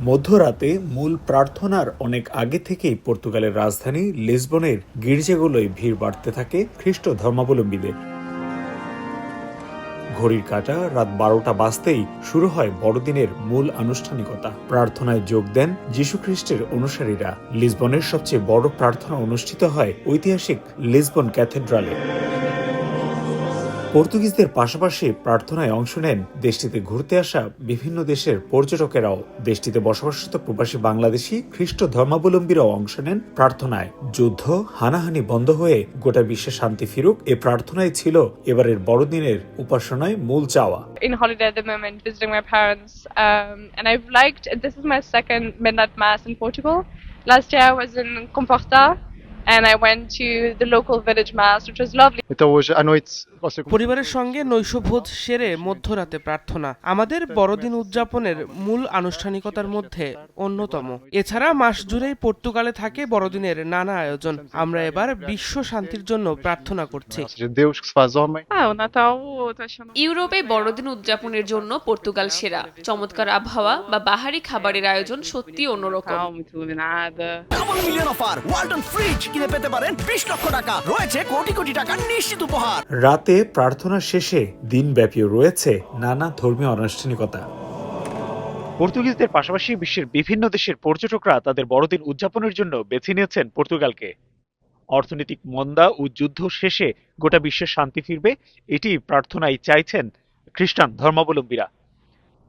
মধ্যরাতে মূল প্রার্থনার অনেক আগে থেকেই পর্তুগালের রাজধানী লিসবনের গির্জাগুলোয় ভিড় বাড়তে থাকে খ্রিস্ট ধর্মাবলম্বীদের। ঘড়ির কাঁটা রাত বারোটা বাজতেই শুরু হয় বড়দিনের মূল আনুষ্ঠানিকতা। প্রার্থনায় যোগ দেন যীশুখ্রিস্টের অনুসারীরা। লিসবনের সবচেয়ে বড় প্রার্থনা অনুষ্ঠিত হয় ঐতিহাসিক লিসবন ক্যাথেড্রালে। পর্তুগিজদের পাশাপাশি প্রার্থনায় অংশ নেন দেশটিতে ঘুরতে আসা বিভিন্ন দেশের পর্যটকেরাও। দেশটিতে বসবাসরত প্রবাসী বাংলাদেশি খ্রিস্ট ধর্মাবলম্বীরাও অংশ নেন প্রার্থনায়। যুদ্ধ হানাহানি বন্ধ হয়ে গোটা বিশ্বে শান্তি ফিরুক এ প্রার্থনাই ছিল এবারের বড়দিনের উপাসনায় মূল চাওয়া। In holiday at the moment visiting my parents um, and I've liked this is my second midnight mass in Portugal. Last year I was in Comporta and I went to the local village mass which was lovely. পরিবারের সঙ্গে নৈশভোজ সেরে মধ্যরাতে প্রার্থনা। আমাদের বড়দিন উদযাপনের মূল আনুষ্ঠানিকতার মধ্যে অন্যতম। এছাড়া মাস জুড়েই পর্তুগালে থাকে বড়দিনের নানা আয়োজন। আমরা এবার বিশ্ব শান্তির জন্য প্রার্থনা করছি। Ah, ইউরোপে বড়দিন উদযাপনের জন্য পর্তুগাল সেরা। চমৎকার আবহাওয়া বা বাহারি খাবারের আয়োজন সত্যি অন্যরকম। ওয়ালটন ফ্রিজ কিনে পেতে পারেন বিশ লক্ষ টাকা। রয়েছে কোটি কোটি টাকার নিশ্চিত উপহার। রাতে প্রার্থনা শেষে দিনব্যাপী রয়েছে নানা ধর্মীয় আনুষ্ঠানিকতা। পর্তুগিজদের পাশাপাশি বিশ্বের বিভিন্ন দেশের পর্যটকরা তাদের বড়দিন উদযাপনের জন্য বেছে নিয়েছেন পর্তুগালকে। অর্থনৈতিক মন্দা ও যুদ্ধ শেষে গোটা বিশ্বে শান্তি ফিরবে এটি প্রার্থনায় চাইছেন খ্রিস্টান ধর্মাবলম্বীরা।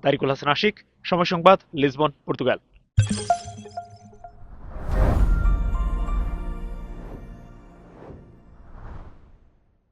তারিকুল হাসান আশিক সময় সংবাদ লিসবন পর্তুগাল।